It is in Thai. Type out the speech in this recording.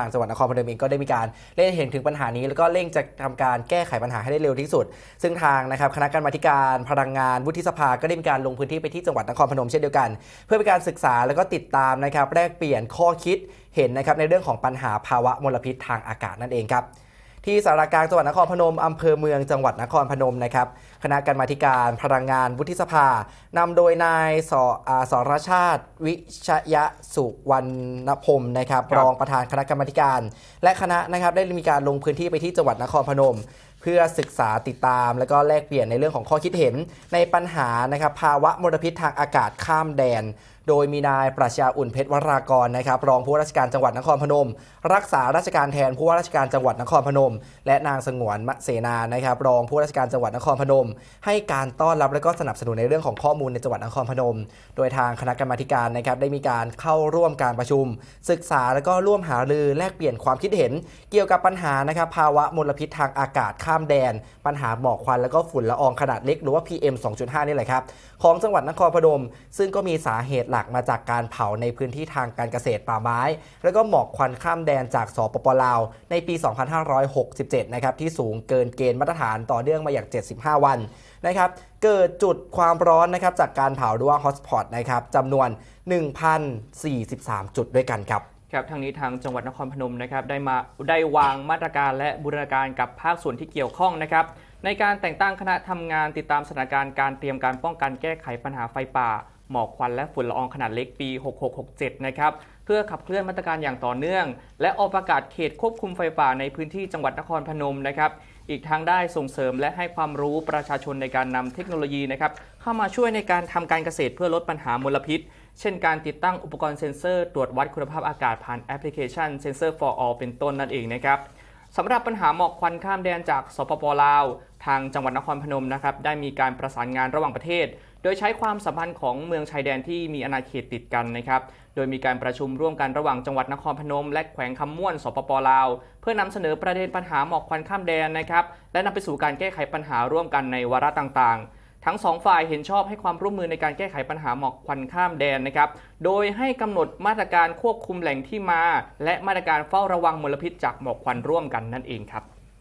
ทางจังหวัดนครพนมเองก็ได้มีการเล่นเห็นถึงปัญหานี้ แล้วก็เร่งจะทำการแก้ไขปัญหาให้ได้เร็วที่สุด ซึ่งทางนะครับคณะกรรมาการพลังงานวุฒิสภาก็ได้มีการลงพื้นที่ไปที่จังหวัดนครพนมเช่นเดียวกัน เพื่อเป็นการศึกษาแล้วก็ติดตามนะครับแลกเปลี่ยนข้อคิดเห็นนะครับในเรื่องของปัญหาภาวะมลพิษทางอากาศนั่นเองครับ ที่สารกลางจังหวัดนครพนมอำเภอเมืองจังหวัดนครพนมนะครับคณะกรรมาธิการพลังงานวุฒิสภานำโดยนายสอสรชาติ วิชยสุวรรณพรมนะครับรบรองประธานคณะกรรมาธิการ และคณะนะครับได้มีการลงพื้นที่ไปที่จังหวัดนครพนม พื่อศึกษาติดตาม และก็แลกเปลี่ยนในเรื่องของข้อคิดเห็นในปัญหานะครับภาวะมลพิษทางอากาศข้ามแดน โดยมีนายปรัชาอุ่นเพชรวรากรนะครับรองผู้ว่าราชการจังหวัดนครพนม รักษาราชการแทนผู้ว่าราชการจังหวัดนครพนม และนางสงวนมะเสนานะครับรองผู้ว่าราชการจังหวัดนครพนม ให้การต้อนรับและก็สนับสนุนในเรื่องของข้อมูลในจังหวัดนครพนม โดยทางคณะกรรมาการนะครับได้มีการเข้าร่วมการประชุม ศึกษาและก็ร่วมหารือแลกเปลี่ยนความคิดเห็น เกี่ยวกับปัญหานะครับภาวะมลพิษทางอากาศข้าามแดน ปัญหาหมอกควันแล้วก็ฝุ่นละอองขนาดเล็กหรือว่า PM 2.5 นี่แหละครับ ของจังหวัดนครพนม ซึ่งก็มีสาเหตุหลักมาจากการเผาในพื้นที่ทางการเกษตรป่าไม้ แล้วก็หมอกควันข้ามแดนจากสปปลาว ในปี 2567 นะครับที่สูงเกินเกณฑ์มาตรฐานต่อเนื่องมาอย่าง 75 วันนะครับเกิดจุดความร้อนนะครับจากการเผาหรือว่าฮอตสปอตนะครับจำนวน 1,043 จุดด้วยกันครับ ครับทางนี้ทางจังหวัดนครพนมนะครับได้มาได้วางมาตรการและบูรณาการกับภาคส่วนที่เกี่ยวข้องนะครับในการแต่งตั้งคณะทำงานติดตามสถานการณ์การเตรียมการป้องกันแก้ไขปัญหาไฟป่า หมอกควันและฝุ่นละอองขนาดเล็กปี 6667 นะครับ เพื่อขับเคลื่อนมาตรการอย่างต่อเนื่อง และออกประกาศเขตควบคุมไฟป่าในพื้นที่จังหวัดนครพนมนะครับ อีกทั้งได้ส่งเสริมและให้ความรู้ประชาชนในการนำเทคโนโลยีนะครับเข้ามาช่วยในการทำการเกษตรเพื่อลดปัญหามลพิษ เช่นการติดตั้งอุปกรณ์เซ็นเซอร์ ตรวจวัดคุณภาพอากาศผ่านแอปพลิเคชัน Sensor for All เป็นต้นนั่นเองนะครับ สำหรับปัญหาหมอกควันข้ามแดนจากสปปลาว ทางจังหวัดนครพนมนะครับได้มีการประสานงานระหว่างประเทศ โดยใช้ความสัมพันธ์ของเมืองชายแดนที่มีอาณาเขตติดกันนะครับโดยมีการประชุมร่วมกันระหว่างจังหวัดนครพนม และแขวงคำม่วน สปปลาว เพื่อนำเสนอประเด็นปัญหาหมอกควันข้ามแดนนะครับและนำไปสู่การแก้ไขปัญหาร่วมกันในวาระต่างๆ ทั้งสองฝ่ายเห็นชอบให้ความร่วมมือในการแก้ไขปัญหาหมอกควันข้ามแดนนะครับ โดยให้กำหนดมาตรการควบคุมแหล่งที่มา และมาตรการเฝ้าระวังมลพิษจากหมอกควันร่วมกันนั่นเองครับ